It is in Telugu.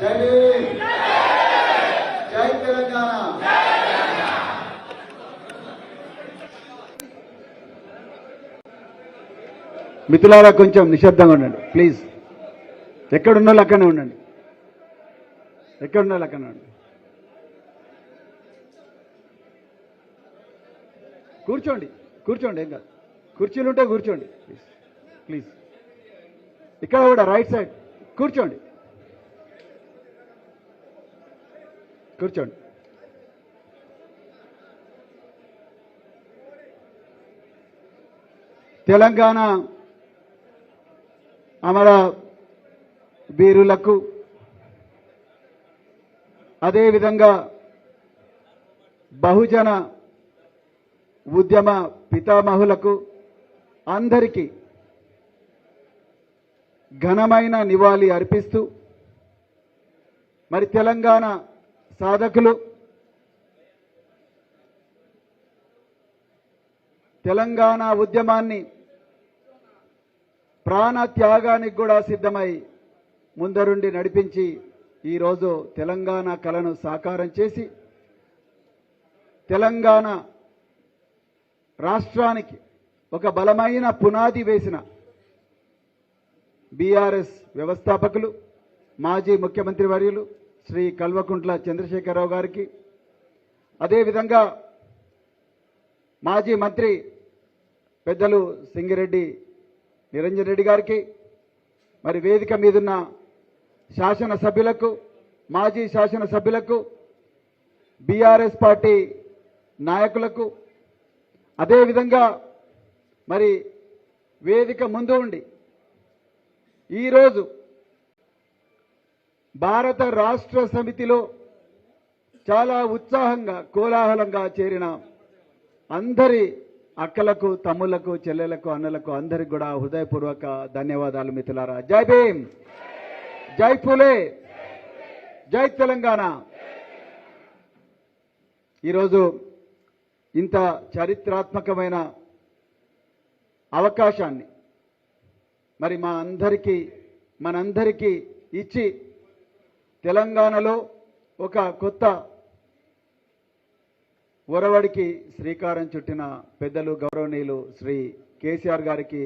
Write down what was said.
జై జై తెలంగాణ. మిత్రులారా కొంచెం నిశ్శబ్దంగా ఉండండి. ప్లీజ్. ఎక్కడున్న వాళ్ళు అక్కడనే ఉండండి. ఎక్కడున్న వాళ్ళు అక్కడనే ఉండండి. కూర్చోండి. కూర్చోండి ఏం కాదు. కుర్చీలు ఉంటే కూర్చోండి. ప్లీజ్ ప్లీజ్ ఇక్కడ కూడా రైట్ సైడ్ కూర్చోండి. కూర్చోండి. తెలంగాణ అమర వీరులకు అదేవిధంగా బహుజన ఉద్యమ పితామహులకు అందరికీ ఘనమైన నివాళి అర్పిస్తూ మరి తెలంగాణ సాధకులు తెలంగాణ ఉద్యమాన్ని ప్రాణ త్యాగానికి కూడా సిద్ధమై ముందరుండి నడిపించి ఈరోజు తెలంగాణ కళను సాకారం చేసి తెలంగాణ రాష్ట్రానికి ఒక బలమైన పునాది వేసిన బీఆర్ఎస్ వ్యవస్థాపకులు మాజీ ముఖ్యమంత్రి వర్యులు శ్రీ కల్వకుంట్ల చంద్రశేఖరరావు గారికి అదేవిధంగా మాజీ మంత్రి పెద్దలు సింగిరెడ్డి నిరంజన్ రెడ్డి గారికి మరి వేదిక మీదున్న శాసనసభ్యులకు మాజీ శాసనసభ్యులకు బీఆర్ఎస్ పార్టీ నాయకులకు అదేవిధంగా మరి వేదిక ముందు ఉండి ఈరోజు భారత రాష్ట్ర సమితిలో చాలా ఉత్సాహంగా కోలాహలంగా చేరిన అందరి అక్కలకు తమ్ముళ్ళకు చెల్లెలకు అన్నలకు అందరికి కూడా హృదయపూర్వక ధన్యవాదాలు మిత్రులారా. జై భీమ్! జై ఫులే జై తెలంగాణ! ఈరోజు ఇంత చరిత్రాత్మకమైన అవకాశాన్ని మరి మా అందరికీ మనందరికీ ఇచ్చి తెలంగాణలో ఒక కొత్త ఒరవడికి శ్రీకారం చుట్టిన పెద్దలు గౌరవనీయులు శ్రీ కేసీఆర్ గారికి